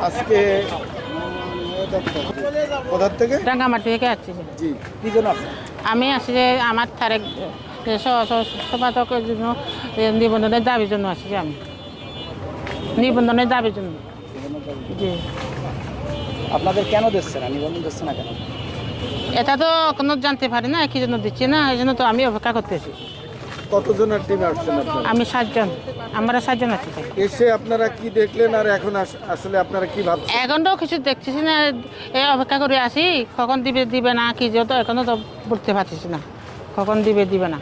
আজকে কোথার থেকে? রাঙ্গামাটি থেকে আসছি। জি কি জন্য আমি আসছি যে আমার তারেক যে স- স- সম্পাদকের জন্য নিবন্ধনের দাবির জন্য আসছি আমি। নিবন্ধনের দাবির জন্য। জি। আপনাদের কেন দিচ্ছে না? নিবন্ধন দিচ্ছে না কেন? এটা তো কোনো জানতে পারি না কি জন্য দিচ্ছি না এই জন্য তো আমি অপেক্ষা করতেছি। কতজনের টিমে আসছেন আপনারা? আমি সাতজন। আমরা সাতজন আছি তাই। এসে আপনারা কি দেখলেন আর এখন আস- আসলে আপনারা কি ভাবছেন? এখন তো কিছু দেখতেছি না। এই অপেক্ষা করে আসি কখন দিবে দিবে না কি যেহেতু এখনও তো বলতে পারতেছি না। কখন দিবে দিবে না।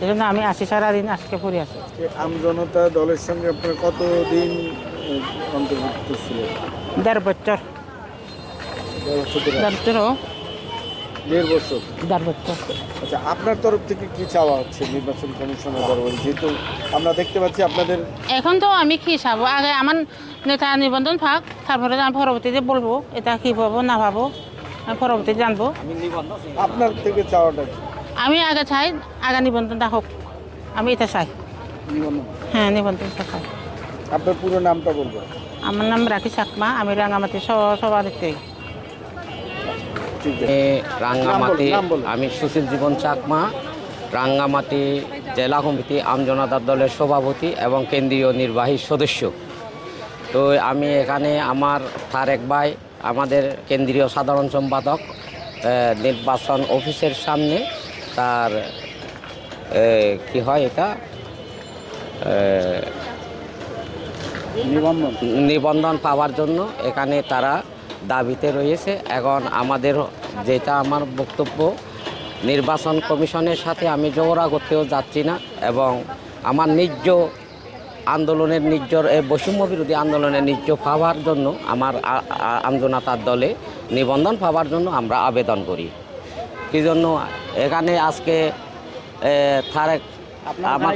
এই জন্য আমি আসি সারাদিন আজকে পড়ে আছি। যে আমজনতা দলের সঙ্গে আপনারা কতদিন আহ, অন্তর্ভুক্ত ছিলেন? দেড় বছর। দেড় বছর। ধরে? দেড় বছরও। বছর। আচ্ছা আপনার তরফ থেকে কি চাওয়া হচ্ছে নির্বাচন কমিশনের দরবারে? যেহেতু আমরা দেখতে পাচ্ছি আপনাদের এখন তো আমি কি চাবো? আগে আমার নেতা নিবন্ধন থাক তারপরে আমি পরবর্তীতে বলব এটা কি পাবো না পাবো আমি পরবর্তীতে জানব। আপনার থেকে চাওয়াটা আমি আগে চাই আগে নিবন্ধনটা হোক আমি এটা চাই। হ্যাঁ নিবন্ধনটা চাই। আপনার পুরো নামটা বলব আমার নাম রাখি চাকমা আমি রাঙামাটি স- সবার থেকে ঠিক আছে এ রাঙ্গামাটি আমি সুশীল জীবন চাকমা রাঙ্গামাটি জেলা কমিটি আমজনতার দলের সভাপতি এবং কেন্দ্রীয় নির্বাহী সদস্য। তো আমি এখানে আমার তারেক ভাই আমাদের কেন্দ্রীয় সাধারণ সম্পাদক নির্বাচন অফিসের সামনে তার কি হয় এটা? নিবন্ধন পাওয়ার জন্য এখানে তারা দাবিতে রয়েছে। এখন আমাদের যেটা আমার বক্তব্য নির্বাচন কমিশনের সাথে আমি জোড়া করতেও যাচ্ছি না এবং আমার নিজ আন্দোলনের নিজ এই বৈষম্য বিরোধী আন্দোলনের নিজ পাওয়ার জন্য আমার আ- আ- দলে নিবন্ধন পাওয়ার জন্য আমরা আবেদন করি। কি জন্য? এখানে আজকে এ, তারেক আমার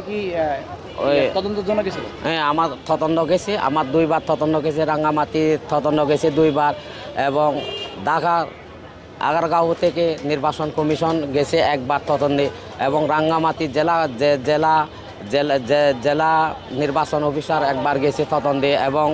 জন্য গেছিল? হ্যাঁ আমার তদন্ত গেছে আমার দুইবার তদন্ত গেছে রাঙ্গামাটি তদন্ত গেছে দুইবার এবং ঢাকার আগারগাঁও থেকে নির্বাচন কমিশন গেছে একবার তদন্তে এবং রাঙ্গামাটি জেলা জেলা জেলা জেলা নির্বাচন অফিসার একবার গেছে তদন্তে এবং